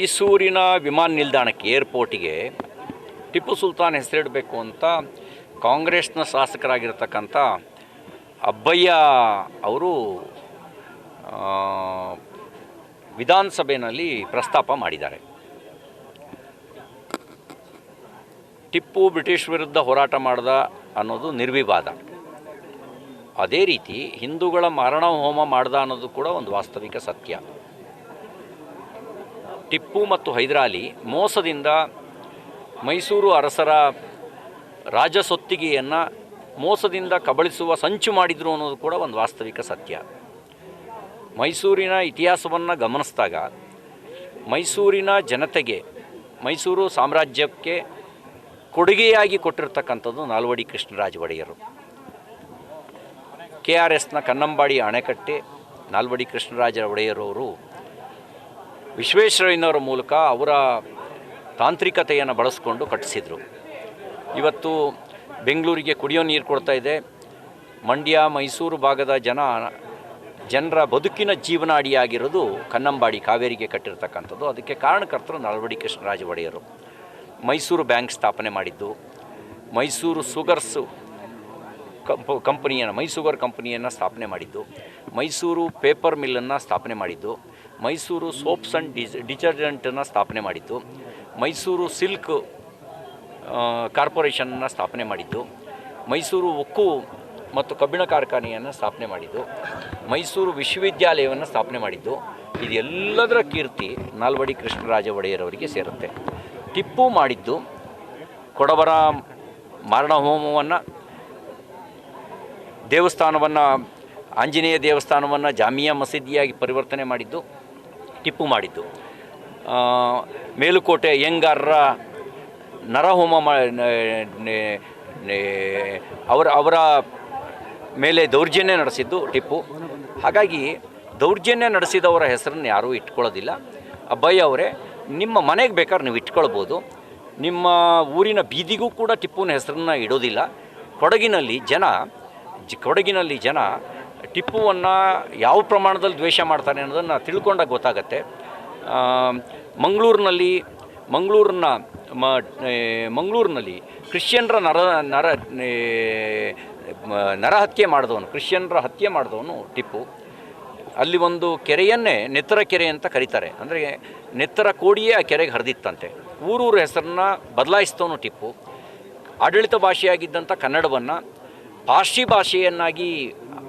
ಮೈಸೂರಿನ ವಿಮಾನ ನಿಲ್ದಾಣಕ್ಕೆ ಏರ್ಪೋರ್ಟಿಗೆ ಟಿಪ್ಪು ಸುಲ್ತಾನ್ ಹೆಸರಿಡಬೇಕು ಅಂತ ಕಾಂಗ್ರೆಸ್ನ ಶಾಸಕರಾಗಿರ್ತಕ್ಕಂಥ ಅಬ್ಬಯ್ಯ ಅವರು ವಿಧಾನಸಭೆಯಲ್ಲಿ ಪ್ರಸ್ತಾಪ ಮಾಡಿದ್ದಾರೆ. ಟಿಪ್ಪು ಬ್ರಿಟಿಷ್ ವಿರುದ್ಧ ಹೋರಾಟ ಮಾಡ್ದ ಅನ್ನೋದು ನಿರ್ವಿವಾದ. ಅದೇ ರೀತಿ ಹಿಂದೂಗಳ ಮಾರಣ ಹೋಮ ಮಾಡ್ದ ಅನ್ನೋದು ಕೂಡ ಒಂದು ವಾಸ್ತವಿಕ ಸತ್ಯ. ಟಿಪ್ಪು ಮತ್ತು ಹೈದರಾಲಿ ಮೋಸದಿಂದ ಮೈಸೂರು ಅರಸರ ರಾಜಸೊತ್ತಿಗೆಯನ್ನು ಮೋಸದಿಂದ ಕಬಳಿಸುವ ಸಂಚು ಮಾಡಿದರು ಅನ್ನೋದು ಕೂಡ ಒಂದು ವಾಸ್ತವಿಕ ಸತ್ಯ. ಮೈಸೂರಿನ ಇತಿಹಾಸವನ್ನು ಗಮನಿಸಿದಾಗ ಮೈಸೂರಿನ ಜನತೆಗೆ, ಮೈಸೂರು ಸಾಮ್ರಾಜ್ಯಕ್ಕೆ ಕೊಡುಗೆಯಾಗಿ ಕೊಟ್ಟಿರ್ತಕ್ಕಂಥದ್ದು ನಾಲ್ವಡಿ ಕೃಷ್ಣರಾಜ ಒಡೆಯರು ಕೆ ಆರ್ ಎಸ್ನ ಕನ್ನಂಬಾಡಿ ಅಣೆಕಟ್ಟೆ ನಾಲ್ವಡಿ ಕೃಷ್ಣರಾಜ ಒಡೆಯರವರು ವಿಶ್ವೇಶ್ವರಯ್ಯನವರ ಮೂಲಕ ಅವರ ತಾಂತ್ರಿಕತೆಯನ್ನು ಬಳಸ್ಕೊಂಡು ಕಟ್ಟಿಸಿದರು. ಇವತ್ತು ಬೆಂಗಳೂರಿಗೆ ಕುಡಿಯೋ ನೀರು ಕೊಡ್ತಾ ಇದೆ. ಮಂಡ್ಯ, ಮೈಸೂರು ಭಾಗದ ಜನ, ಜನರ ಬದುಕಿನ ಜೀವನಾಡಿಯಾಗಿರೋದು ಕನ್ನಂಬಾಡಿ ಕಾವೇರಿಗೆ ಕಟ್ಟಿರ್ತಕ್ಕಂಥದ್ದು. ಅದಕ್ಕೆ ಕಾರಣಕರ್ತರು ನಳವಡಿ ಕೃಷ್ಣರಾಜ ಒಡೆಯರು ಮೈಸೂರು ಬ್ಯಾಂಕ್ ಸ್ಥಾಪನೆ ಮಾಡಿದ್ದು. ಮೈಸೂರು ಸುಗರ್ಸು ಕಂಪ, ಕಂಪನಿಯನ್ನು ಮೈಸೂಗರ್ ಕಂಪನಿಯನ್ನು ಸ್ಥಾಪನೆ ಮಾಡಿದ್ದು. ಮೈಸೂರು ಪೇಪರ್ ಮಿಲ್ಲನ್ನು ಸ್ಥಾಪನೆ ಮಾಡಿದ್ದು. ಮೈಸೂರು ಸೋಪ್ಸ್ ಆ್ಯಂಡ್ ಡಿಸ್, ಡಿಟರ್ಜೆಂಟನ್ನು ಸ್ಥಾಪನೆ ಮಾಡಿತ್ತು ಮೈಸೂರು ಸಿಲ್ಕ್ ಕಾರ್ಪೊರೇಷನ್ನ ಸ್ಥಾಪನೆ ಮಾಡಿದ್ದು. ಮೈಸೂರು ಉಕ್ಕು ಮತ್ತು ಕಬ್ಬಿಣ ಕಾರ್ಖಾನೆಯನ್ನು ಸ್ಥಾಪನೆ ಮಾಡಿದ್ದು. ಮೈಸೂರು ವಿಶ್ವವಿದ್ಯಾಲಯವನ್ನು ಸ್ಥಾಪನೆ ಮಾಡಿದ್ದು. ಇದೆಲ್ಲದರ ಕೀರ್ತಿ ನಾಲ್ವಡಿ ಕೃಷ್ಣರಾಜ ಒಡೆಯರವರಿಗೆ ಸೇರುತ್ತೆ. ಟಿಪ್ಪು ಮಾಡಿದ್ದು ಕೊಡವರ ಮಾರಣಹೋಮವನ್ನು, ದೇವಸ್ಥಾನವನ್ನು, ಆಂಜನೇಯ ದೇವಸ್ಥಾನವನ್ನು ಜಾಮಿಯಾ ಮಸೀದಿಯಾಗಿ ಪರಿವರ್ತನೆ ಮಾಡಿದ್ದು. ಟಿಪ್ಪು ಮಾಡಿದ್ದು. ಮೇಲುಕೋಟೆ ಯಂಗಾರರ ನರಹೋಮ ಅವರ ಅವರ ಮೇಲೆ ದೌರ್ಜನ್ಯ ನಡೆಸಿದ್ದು ಟಿಪ್ಪು. ಹಾಗಾಗಿ ದೌರ್ಜನ್ಯ ನಡೆಸಿದವರ ಹೆಸರನ್ನು ಯಾರೂ ಇಟ್ಕೊಳ್ಳೋದಿಲ್ಲ. ಅಬ್ಬಯ್ಯ ಅವರೇ, ನಿಮ್ಮ ಮನೆಗೆ ಬೇಕಾದ್ರೆ ನೀವು ಇಟ್ಕೊಳ್ಬೋದು. ನಿಮ್ಮ ಊರಿನ ಬೀದಿಗೂ ಕೂಡ ಟಿಪ್ಪುನ ಹೆಸರನ್ನ ಇಡೋದಿಲ್ಲ. ಕೊಡಗಿನಲ್ಲಿ ಜನ ಕೊಡಗಿನಲ್ಲಿ ಜನ ಟಿಪ್ಪುವನ್ನು ಯಾವ ಪ್ರಮಾಣದಲ್ಲಿ ದ್ವೇಷ ಮಾಡ್ತಾನೆ ಅನ್ನೋದನ್ನು ತಿಳ್ಕೊಂಡಾಗ ಗೊತ್ತಾಗತ್ತೆ. ಮಂಗಳೂರಿನಲ್ಲಿ ಮಂಗಳೂರನ್ನ ಮ ಮಂಗಳೂರಿನಲ್ಲಿ ಕ್ರಿಶ್ಚಿಯನ್ರ ನರ ನರ ನರಹತ್ಯೆ ಮಾಡಿದವನು, ಕ್ರಿಶ್ಚಿಯನ್ರ ಹತ್ಯೆ ಮಾಡಿದವನು ಟಿಪ್ಪು. ಅಲ್ಲಿ ಒಂದು ಕೆರೆಯನ್ನೇ ನೆತ್ತರ ಕೆರೆ ಅಂತ ಕರೀತಾರೆ. ಅಂದರೆ ನೆತ್ತರ ಕೋಡಿಯೇ ಆ ಕೆರೆಗೆ ಹರಿದಿತ್ತಂತೆ. ಊರೂರ ಹೆಸರನ್ನ ಬದಲಾಯಿಸಿದವನು ಟಿಪ್ಪು. ಆಡಳಿತ ಭಾಷೆಯಾಗಿದ್ದಂಥ ಕನ್ನಡವನ್ನು ಪಾರ್ಸಿ ಭಾಷೆಯನ್ನಾಗಿ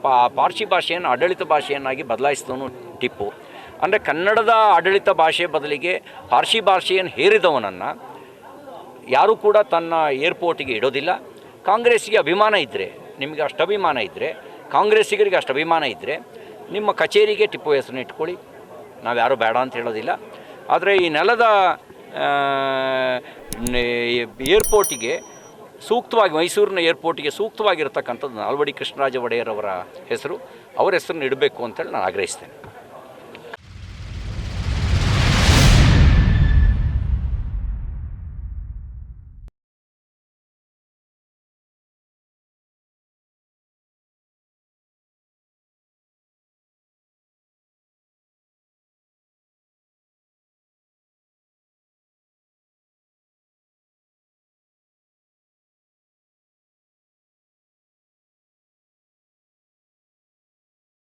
ಪಾ ಪಾರ್ಸಿ ಭಾಷೆಯನ್ನು ಆಡಳಿತ ಭಾಷೆಯನ್ನಾಗಿ ಬದಲಾಯಿಸಿದವನು ಟಿಪ್ಪು. ಅಂದರೆ ಕನ್ನಡದ ಆಡಳಿತ ಭಾಷೆ ಬದಲಿಗೆ ಪಾರ್ಸಿ ಭಾಷೆಯನ್ನು ಹೇರಿದವನನ್ನು ಯಾರೂ ಕೂಡ ತನ್ನ ಏರ್ಪೋರ್ಟಿಗೆ ಇಡೋದಿಲ್ಲ. ಕಾಂಗ್ರೆಸ್ಗೆ ಅಭಿಮಾನ ಇದ್ದರೆ ನಿಮಗೆ ಅಷ್ಟು ಅಭಿಮಾನ ಇದ್ದರೆ ಕಾಂಗ್ರೆಸ್ಸಿಗರಿಗೆ ಅಷ್ಟು ಅಭಿಮಾನ ಇದ್ದರೆ ನಿಮ್ಮ ಕಚೇರಿಗೆ ಟಿಪ್ಪು ಹೆಸರನ್ನ ಇಟ್ಕೊಳ್ಳಿ. ನಾವು ಯಾರೂ ಬೇಡ ಅಂತ ಹೇಳೋದಿಲ್ಲ. ಆದರೆ ಈ ನೆಲದ ಏರ್ಪೋರ್ಟಿಗೆ ಸೂಕ್ತವಾಗಿ ಮೈಸೂರಿನ ಏರ್ಪೋರ್ಟಿಗೆ ಸೂಕ್ತವಾಗಿರ್ತಕ್ಕಂಥದ್ದು ನಾಲ್ವಡಿ ಕೃಷ್ಣರಾಜ ಒಡೆಯರ್ ಅವರ ಹೆಸರು, ಅವರ ಹೆಸರನ್ನು ಇಡಬೇಕು ಅಂತೇಳಿ ನಾನು ಆಗ್ರಹಿಸ್ತೇನೆ.